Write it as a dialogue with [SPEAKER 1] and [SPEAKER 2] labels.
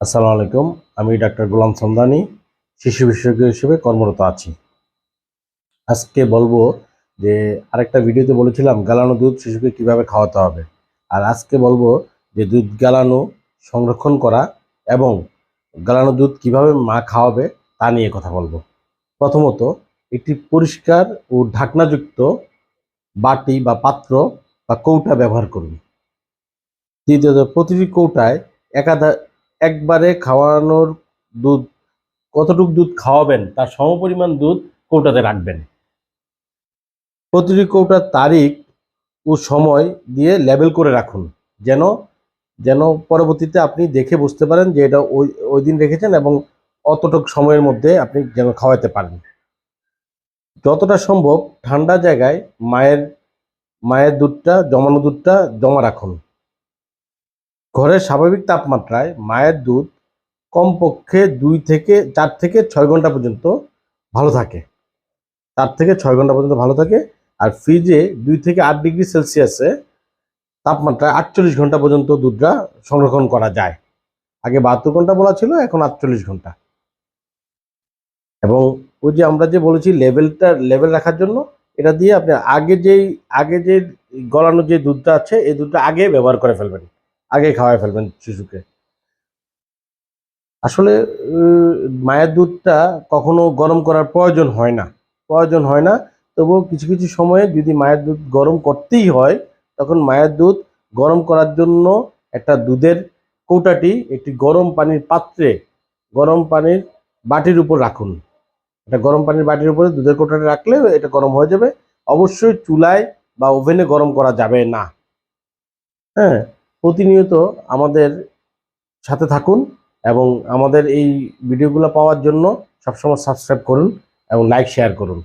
[SPEAKER 1] আসসালামু আলাইকুম। আমি ডাক্তার গোলাম সন্দানি শিশু বিশেষজ্ঞ হিসেবে কর্মরত আছি। আজকে বলব যে আরেকটা ভিডিওতে বলেছিলাম গালানো দুধ শিশুকে কীভাবে খাওয়াতে হবে। আর আজকে বলব যে দুধ গালানো সংরক্ষণ করা এবং গালানো দুধ কীভাবে মা খাওয়াবে তা নিয়ে কথা বলব। প্রথমত, একটি পরিষ্কার ও ঢাকনাযুক্ত বাটি বা পাত্র বা কৌটা ব্যবহার করুন। দ্বিতীয়ত, প্রতিটি কৌটায় একাধা একবারে খাওয়ানোর দুধ, কতটুকু দুধ খাওয়াবেন, তার সমপরিমাণ দুধ কৌটাতে রাখবেন। প্রতিটি কৌটার তারিখ ও সময় দিয়ে লেবেল করে রাখুন, যেন যেন পরবর্তীতে আপনি দেখে বুঝতে পারেন যে এটা ওই ওই দিন রেখেছেন এবং অতটুক সময়ের মধ্যে আপনি যেন খাওয়াতে পারেন। যতটা সম্ভব ঠান্ডা জায়গায় মায়ের মায়ের দুধটা, জমানো দুধটা জমা রাখুন। ঘরের স্বাভাবিক তাপমাত্রায় মায়ের দুধ কমপক্ষে দুই থেকে চার থেকে ছয় ঘণ্টা পর্যন্ত ভালো থাকে। চার থেকে ছয় ঘণ্টা পর্যন্ত ভালো থাকে আর ফ্রিজে দুই থেকে আট ডিগ্রি সেলসিয়াসে তাপমাত্রায় আটচল্লিশ ঘণ্টা পর্যন্ত দুধটা সংরক্ষণ করা যায়। আগে বাহাত্তর ঘণ্টা বলা ছিল, এখন আটচল্লিশ ঘণ্টা। এবং ওই যে আমরা যে বলেছি লেভেলটা, লেভেল রাখার জন্য, এটা দিয়ে আপনি আগে যেই, আগে যে গলানো যে দুধটা আছে, এই দুধটা আগে ব্যবহার করে ফেলবেন। আগে খাওয়াই ফেলবেন শিশুকে। আসলে মায়ের দুধটা কখনো গরম করার প্রয়োজন হয় না। প্রয়োজন হয় না তবুও কিছু কিছু সময়ে যদি মায়ের দুধ গরম করতেই হয়, তখন মায়ের দুধ গরম করার জন্য একটা দুধের কৌটাটি একটি গরম পানির পাত্রে, গরম পানির বাটির উপর রাখুন। এটা গরম পানির বাটির উপরে দুধের কৌটাটি রাখলে এটা গরম হয়ে যাবে। অবশ্যই চুলায় বা ওভেনে গরম করা যাবে না। হ্যাঁ? প্রতিনিয়ত আমাদের সাথে থাকুন এবং আমাদের এই ভিডিওগুলো পাওয়ার জন্য সবসময় সাবস্ক্রাইব করুন এবং লাইক শেয়ার করুন।